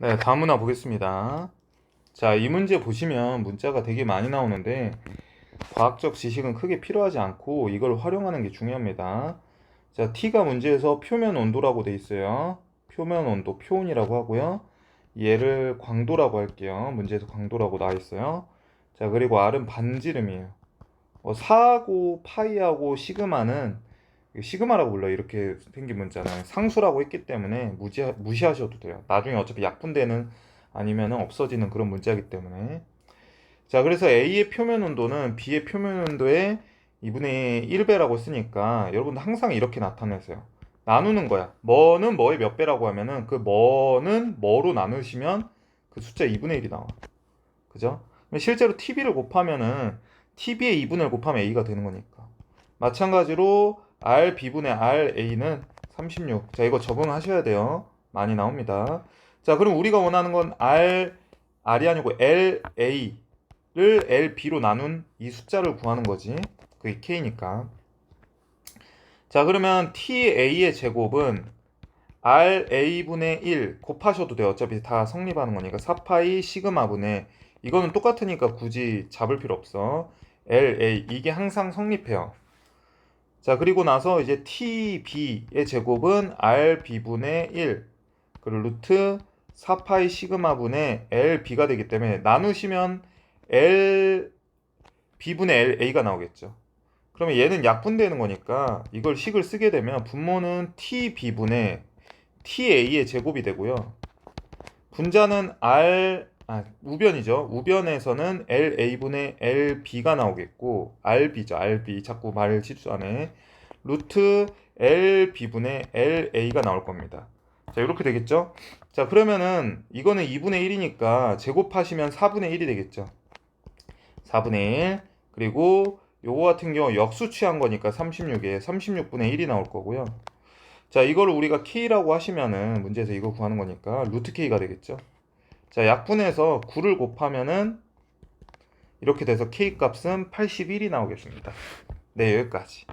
네, 다음 문화 보겠습니다. 자, 이 문제 보시면 문자가 되게 많이 나오는데 과학적 지식은 크게 필요하지 않고 이걸 활용하는 게 중요합니다. 자, T가 문제에서 표면 온도라고 돼 있어요. 표면 온도, 표온이라고 하고요. 얘를 광도라고 할게요. 문제에서 광도라고 나와 있어요. 자, 그리고 R은 반지름이에요. 어, 4하고 파이하고 시그마는 시그마라고 불러요. 이렇게 생긴 문자는 상수라고 했기 때문에 무시, 무시하셔도 돼요. 나중에 어차피 약분되는 아니면 없어지는 그런 문자이기 때문에. 자, 그래서 A의 표면 온도는 B의 표면 온도의 2분의 1배라고 쓰니까 여러분들 항상 이렇게 나타내세요. 나누는 거야. 뭐는 뭐의 몇 배라고 하면은 그 뭐는 뭐로 나누시면 그 숫자 2분의 1이 나와. 그죠? 실제로 TB를 곱하면은 TB의 2분의 1 곱하면 A가 되는 거니까. 마찬가지로 R B분의 R A는 36. 자, 이거 적응하셔야 돼요. 많이 나옵니다. 자, 그럼 우리가 원하는 건 R, R이 아니고 L A를 L B로 나눈 이 숫자를 구하는 거지. 그게 K니까. 자, 그러면 T A의 제곱은 R A분의 1 곱하셔도 돼요. 어차피 다 성립하는 거니까. 4파이 시그마 분의 이거는 똑같으니까 굳이 잡을 필요 없어. L A 이게 항상 성립해요. 자, 그리고 나서 이제 TB의 제곱은 RB분의 1 그리고 루트 4파이 시그마분의 LB가 되기 때문에 나누시면 L B분의 LA가 나오겠죠. 그러면 얘는 약분되는 거니까 이걸 식을 쓰게 되면 분모는 TB분의 TA의 제곱이 되고요. 분자는 R 아, 우변이죠. 우변에서는 LA분의 LB가 나오겠고 RB죠. RB 자꾸 말 실수하네. 루트 LB분의 LA가 나올 겁니다. 자, 이렇게 되겠죠? 자, 그러면은 이거는 2분의 1이니까 제곱하시면 4분의 1이 되겠죠. 4분의 1 그리고 요거 같은 경우 역수 취한 거니까 36에 36분의 1이 나올 거고요. 자, 이걸 우리가 K라고 하시면은 문제에서 이거 구하는 거니까 루트 K가 되겠죠. 자, 약분해서 9를 곱하면은 이렇게 돼서 K 값은 81이 나오겠습니다. 네, 여기까지.